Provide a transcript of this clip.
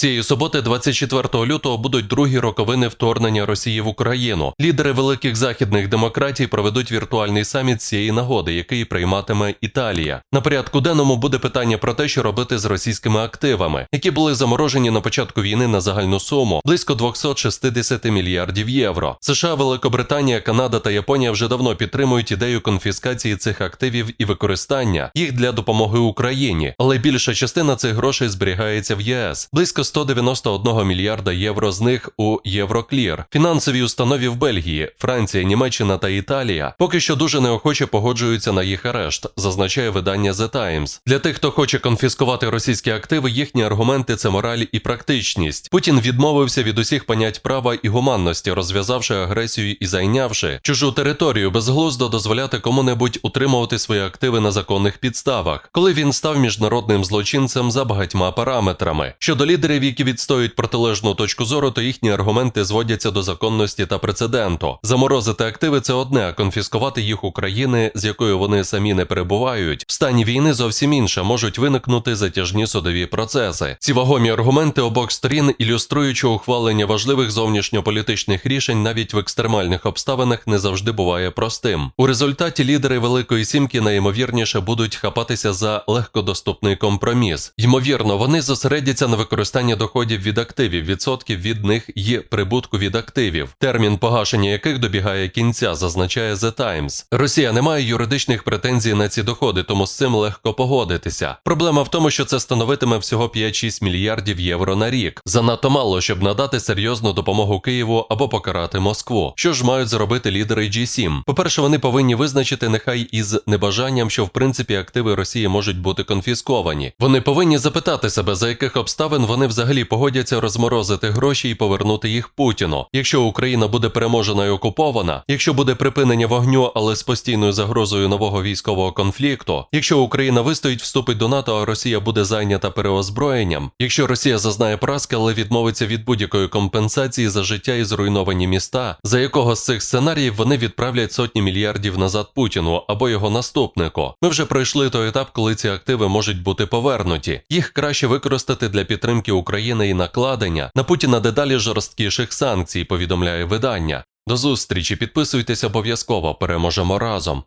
Цієї суботи, 24 лютого, будуть другі роковини вторгнення Росії в Україну. Лідери великих західних демократій проведуть віртуальний саміт цієї нагоди, який прийматиме Італія. На порядку денному буде питання про те, що робити з російськими активами, які були заморожені на початку війни на загальну суму близько 260 мільярдів євро. США, Великобританія, Канада та Японія вже давно підтримують ідею конфіскації цих активів і використання їх для допомоги Україні, але більша частина цих грошей зберігається в ЄС. Близько 191 мільярда євро з них у Євроклір. Фінансовій установі в Бельгії, Франція, Німеччина та Італія поки що дуже неохоче погоджуються на їх арешт, зазначає видання The Times. Для тих, хто хоче конфіскувати російські активи, їхні аргументи це мораль і практичність. Путін відмовився від усіх понять права і гуманності, розв'язавши агресію і зайнявши чужу територію безглуздо дозволяти кому-небудь утримувати свої активи на законних підставах, коли він став міжнародним злочинцем за багатьма параметрами. Щодо лідерів, які відстоюють протилежну точку зору, то їхні аргументи зводяться до законності та прецеденту. Заморозити активи це одне, а конфіскувати їх у країни, з якою вони самі не перебувають, в стані війни зовсім інше можуть виникнути затяжні судові процеси. Ці вагомі аргументи обох сторін ілюструють, що ухвалення важливих зовнішньополітичних рішень навіть в екстремальних обставинах не завжди буває простим. У результаті лідери Великої Сімки найімовірніше будуть хапатися за легкодоступний компроміс. Ймовірно, вони зосередяться на використанні доходів від активів, відсотків від них і прибутку від активів, термін погашення яких добігає кінця, зазначає The Times. Росія не має юридичних претензій на ці доходи, тому з цим легко погодитися. Проблема в тому, що це становитиме всього 5-6 мільярдів євро на рік. Занадто мало, щоб надати серйозну допомогу Києву або покарати Москву. Що ж мають зробити лідери G7? По-перше, вони повинні визначити нехай із небажанням, що в принципі активи Росії можуть бути конфісковані. Вони повинні запитати себе, за яких обставин вони взагалі погодяться розморозити гроші і повернути їх Путіну. Якщо Україна буде переможена і окупована, якщо буде припинення вогню, але з постійною загрозою нового військового конфлікту, якщо Україна вистоїть, вступить до НАТО, а Росія буде зайнята переозброєнням, якщо Росія зазнає поразки, але відмовиться від будь-якої компенсації за життя і зруйновані міста, за якого з цих сценаріїв вони відправлять сотні мільярдів назад Путіну або його наступнику. Ми вже пройшли той етап, коли ці активи можуть бути повернуті. Їх краще використати для підтримки України і накладення на Путіна дедалі жорсткіших санкцій, повідомляє видання. До зустрічі, підписуйтесь обов'язково, переможемо разом.